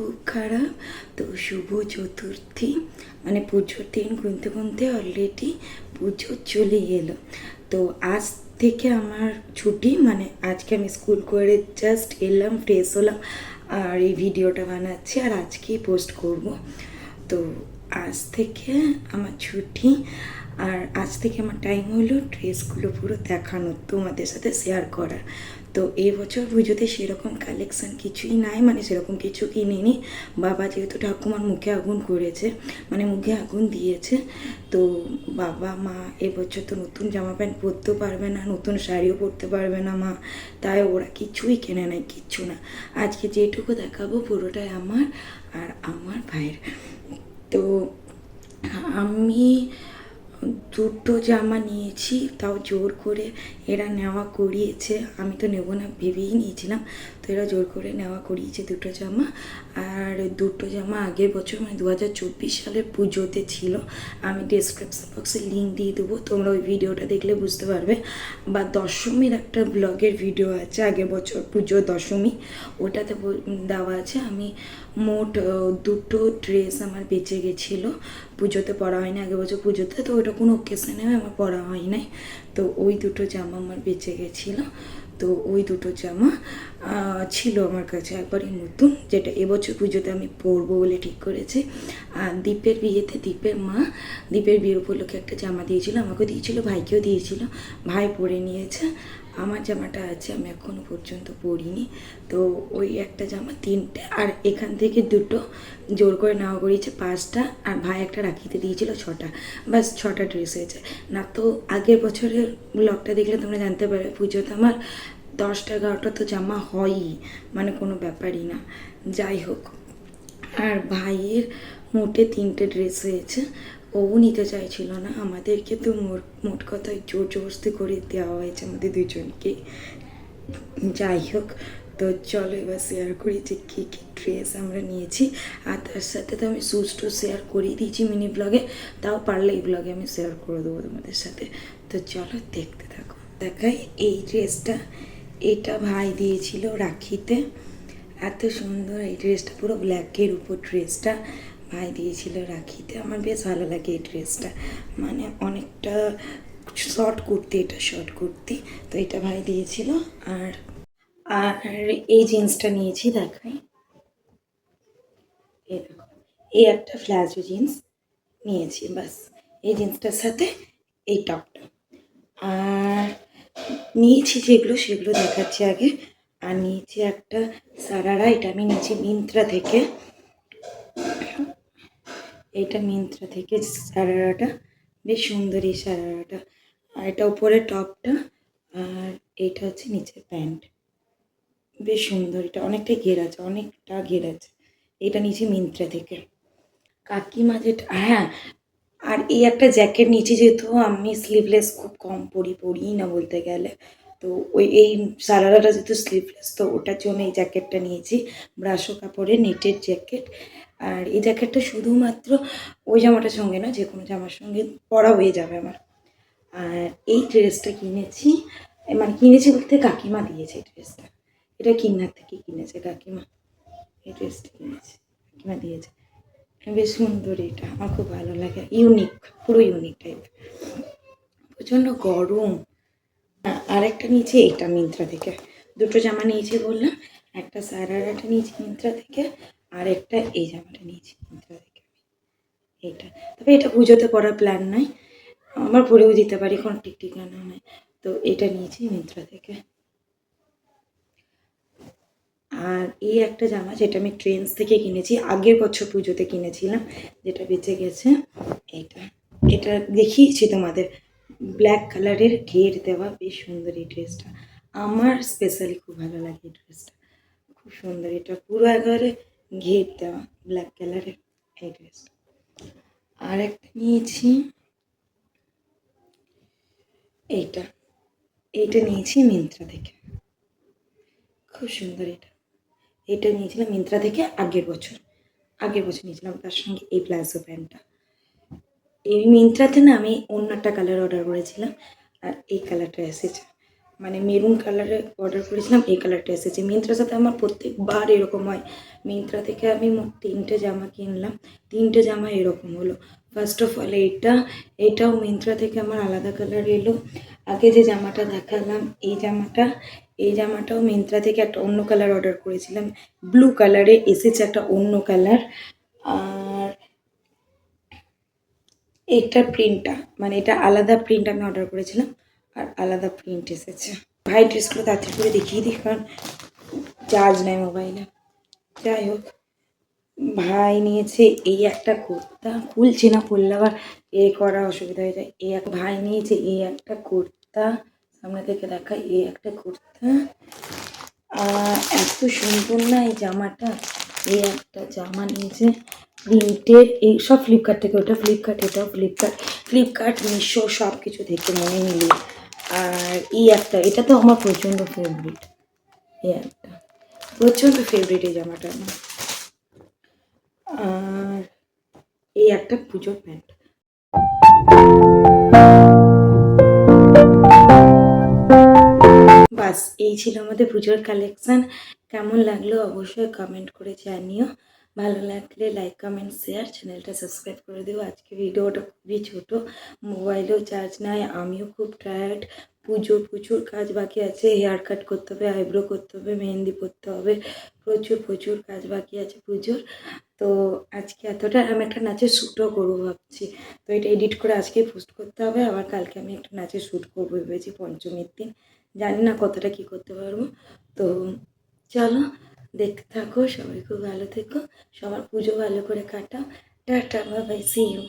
খুব খারাপ। তো শুভ চতুর্থী। মানে পুজোর দিন গুনতে গুনতে অলরেডি পুজো চলে এলো তো আজ থেকে আমার ছুটি মানে আজকে আমি স্কুল করে জাস্ট এলাম ফ্রেশ হলাম আর এই ভিডিওটা বানাচ্ছি আর আজকেই পোস্ট করব। তো আজ থেকে আমার ছুটি আর আজ থেকে আমার টাইম হলো ড্রেসগুলো পুরো দেখানো তোমাদের সাথে শেয়ার করার। তো এবছর পুজোতে সেরকম কালেকশন কিছুই নাই মানে সেরকম কিছু কিনিনি। বাবা যেহেতু ঠাকুমার মুখে আগুন করেছে মানে মুখে আগুন দিয়েছে, তো বাবা, মা এবছর তো নতুন জামা প্যান্ট পরতেও পারবে না, নতুন শাড়িও পরতে পারবে না মা, তাই ওরা কিছুই কেনে নেয় কিচ্ছু না। আজকে যেটুকু দেখাবো পুরোটাই আমার আর আমার ভাইয়ের। তো আমি দুটো জামা নিয়েছি, তাও জোর করে এরা নেওয়া করিয়েছে। আমি তো নেব না, ভেবেই নিয়েছিলাম, তো এরা জোর করে নেওয়া করিয়েছে দুটো জামা। আর দুটো জামা আগের বছর মানে দু হাজার চব্বিশ সালের পুজোতে ছিল, আমি ডিসক্রিপশন বক্সে লিঙ্ক দিয়ে দেবো, তোমরা ওই ভিডিওটা দেখলে বুঝতে পারবে। বা দশমীর একটা ব্লগের ভিডিও আছে, আগের বছর পুজো দশমী, ওটাতে দেওয়া আছে। আমি মোট দুটো ড্রেস আমার বেঁচে গেছিল। পুজোতে পরা হয়নি, আগের বছর পুজোতে, তো ওটা কোনো ওকেশনে আমার পরা হয় নাই তো ওই দুটো জামা আমার বেঁচে গেছিল। তো ওই দুটো জামা ছিল আমার কাছে একবারই নতুন, যেটা এবছর পুজোতে আমি পরবো বলে ঠিক করেছি। আর দীপের বিয়েতে দীপের মা, দীপের বিয়ের উপলক্ষে একটা জামা দিয়েছিল, আমাকেও দিয়েছিল, ভাইকেও দিয়েছিল, ভাই পরে নিয়েছে। আমার জামাটা আছে, আমি এখনও পর্যন্ত পরিনি। তো ওই একটা জামা, তিনটে। আর এখান থেকে দুটো জোর করে নেওয়া করিয়েছে পাঁচটা। আর ভাই একটা রাখিতে দিয়েছিল, ছটা। বাস ছটা ড্রেস হয়েছে। না তো আগের বছরের ব্লগটা দেখলে তোমরা জানতে পারবে, পুজোতে আমার দশটা, এগারোটা তো জামা হয়ই। মানে কোনো ব্যাপারই না। যাই হোক। আর ভাইয়ের মোটে তিনটে ড্রেস হয়েছে। ও নিতে চাইছিল না। আমাদেরকে তো মোট মোট কথায় জোর জবরদস্তি করে দেওয়া হয়েছে আমাদের দুজনকে। যাই হোক, তো চলো এবার শেয়ার করি যে কী কী ড্রেস আমরা নিয়েছি। আর তার সাথে তো আমি শুজ টু শেয়ার করেই দিয়েছি মিনি ব্লগে তাও পারলে এই ব্লগে আমি শেয়ার করে দেবো তোমাদের সাথে। তো চলো দেখতে থাকো। দেখাই এই ড্রেসটা এটা ভাই দিয়েছিল রাখিতে। এত সুন্দর এই ড্রেসটা পুরো ব্ল্যাকের উপর ড্রেসটা ভাই দিয়েছিল রাখিতে। আমার বেশ ভালো লাগে এই ড্রেসটা। মানে অনেকটা শর্ট কুর্তি, এটা শর্ট কুর্তি। তো এটা ভাই দিয়েছিল। আর আর এই জিন্সটা নিয়েছি, দেখাই। এই একটা ফ্ল্যাজো জিন্স নিয়েছি, বাস। এই জিন্সটার সাথে এই টপটা। আর নিয়েছি যেগুলো, সেগুলো দেখাচ্ছি আগে। আর নিয়েছি একটা সারারা, এটা আমি নিয়েছি মিন্ত্রা থেকে। এটা মিন্ত্রা থেকে সারারাটা, বেশ সুন্দর এই সারারাটা। আর এটা উপরে টপটা, আর এইটা হচ্ছে নিচের প্যান্ট। বেশ সুন্দর, এটা অনেকটাই ঘের আছে, অনেকটা ঘের আছে। এটা নিয়েছি মিন্ত্রা থেকে। কাকিমা যেটা হ্যাঁ আর এই একটা জ্যাকেট নিয়েছি যেহেতু আমি স্লিভলেস খুব কম পরি পরি না বলতে গেলে। তো ওই, এই সারারাটা যেহেতু স্লিভলেস তো ওটার জন্য এই জ্যাকেটটা নিয়েছি। ব্রাশো কাপড়ের নেটের জ্যাকেট। আর এই জ্যাকেটটা শুধুমাত্র ওই জামাটার সঙ্গে না যে কোনো জামার সঙ্গে পরা হয়ে যাবে আমার। আর এই ড্রেসটা কিনেছি মানে কিনেছি বলতে কাকিমা দিয়েছে এই ড্রেসটা। এটা কিনার থেকে কিনেছে কাকিমা। এই ড্রেসটা কিনেছে, কাকিমা দিয়েছে। বেশ সুন্দর এটা, আমার খুব ভালো লাগে। ইউনিক, পুরো ইউনিক টাইপ প্রচণ্ড গরম। আ- আরেকটা নিয়েছি এটা মিন্ত্রা থেকে। দুটো জামা নিয়েছি বললাম, একটা সারারাটা নিয়েছি মিন্ত্রা থেকে। আর একটা এই জামাটা নিয়েছি মিন্ত্রা থেকে এইটা। তবে এটা পুজোতে পরার প্ল্যান নাই। আমার পরেও দিতে পারি কোনো ঠিক ঠিকানা নাই তো এটা নিয়েছি মিন্ত্রা থেকে। আর এই একটা জামা যেটা আমি ট্রেন্স থেকে কিনেছি, আগের বছর পুজোতে কিনেছিলাম, যেটা বেঁচে গেছে এটা এটা দেখিয়েছি তোমাদের। ব্ল্যাক কালারের ঘের দেওয়া, বেশ সুন্দর এই ড্রেসটা। আমার স্পেশালি খুব ভালো লাগে এই ড্রেসটা। খুব সুন্দর, এটা পুরো একেবারে ঘের দেওয়া ব্ল্যাক কালারের এই ড্রেসটা আর একটা নিয়েছি। এইটা। এইটা নিয়েছি মিন্ত্রা থেকে। খুব সুন্দর এটা। এটা নিয়েছিলাম মিন্ত্রা থেকে আগের বছর। আগের বছর নিয়েছিলাম, তার সঙ্গে এই প্লাজো প্যান্টটা। এই মিন্ত্রাতে না আমি অন্য একটা কালার অর্ডার করেছিলাম, আর এই কালারটা এসেছে মানে মেরুন কালারে অর্ডার করেছিলাম, এই কালারটা এসেছে। মিন্ত্রার সাথে আমার প্রত্যেকবার এরকম হয়। মিন্ত্রা থেকে আমি মোট তিনটে জামা কিনলাম। তিনটে জামা এরকম হলো। ফার্স্ট অফ অল এইটা, এটাও মিন্ত্রা থেকে আমার আলাদা কালার এলো। আগে যে জামাটা দেখালাম, এই জামাটা, এই জামাটাও মিন্ত্রা থেকে একটা অন্য কালার অর্ডার করেছিলাম। ব্লু কালারে এসেছে একটা অন্য কালার আর এটার প্রিন্টটা মানে এটা আলাদা প্রিন্ট আমি অর্ডার করেছিলাম। আলাদা প্রিন্ট এসেছে। ভাই ড্রেসগুলো তাড়াতাড়ি করে দেখিয়ে দিই, কারণ চার্জ নেয় মোবাইলে যাই হোক, ভাই নিয়েছে এই একটা কুর্তা। খুলছে না, খুললে আবার এ করা অসুবিধা হয়ে যায়। এই এক, ভাই নিয়েছে এই একটা কুর্তা। সামনে থেকে দেখা এই একটা কুর্তা। আর এত সুন্দর না এই জামাটা? এই একটা জামা নিয়েছে প্রিন্টের এই সব ফ্লিপকার্ট থেকে, ওটা ফ্লিপকার্ট এটাও ফ্লিপকার্ট ফ্লিপকার্ট মিশো সব কিছু থেকে মনে মিলিয়ে। আর এই একটা, এটা তো আমার প্রচণ্ড ফেভারিট এই একটা। প্রচণ্ড ফেভারিট এই জামাটা আমার। আর এই একটা পুজোর প্যান্ট। বাস, এই ছিল আমাদের পুজোর কালেকশন কেমন লাগল অবশ্যই কমেন্ট করে জানিও। ভালো লাগলে লাইক কমেন্ট শেয়ার চ্যানেলটা সাবস্ক্রাইব করে দিও। আজকে ভিডিওটা খুবই ছোটো মোবাইলেও চার্জ নাই, আমিও খুব টায়ার্ড পুজো, প্রচুর কাজ বাকি আছে হেয়ার কাট করতে হবে আইব্রো করতে হবে, মেহেন্দি পরতে হবে, প্রচুর প্রচুর কাজ বাকি আছে পুজোর। তো আজকে এতটা আমি একটা নাচের শ্যুটও করব ভাবছি। তো এটা এডিট করে আজকেই পোস্ট করতে হবে, আবার কালকে আমি একটা নাচের শ্যুট করব ভেবেছি পঞ্চমীর দিন। জানি না কতটা কী করতে পারব। তো চলো দেখতে থাকো, সবাই খুব ভালো থেকো, সবার পুজো ভালো করে কাটাও। টাটা বাবাই সি ইউ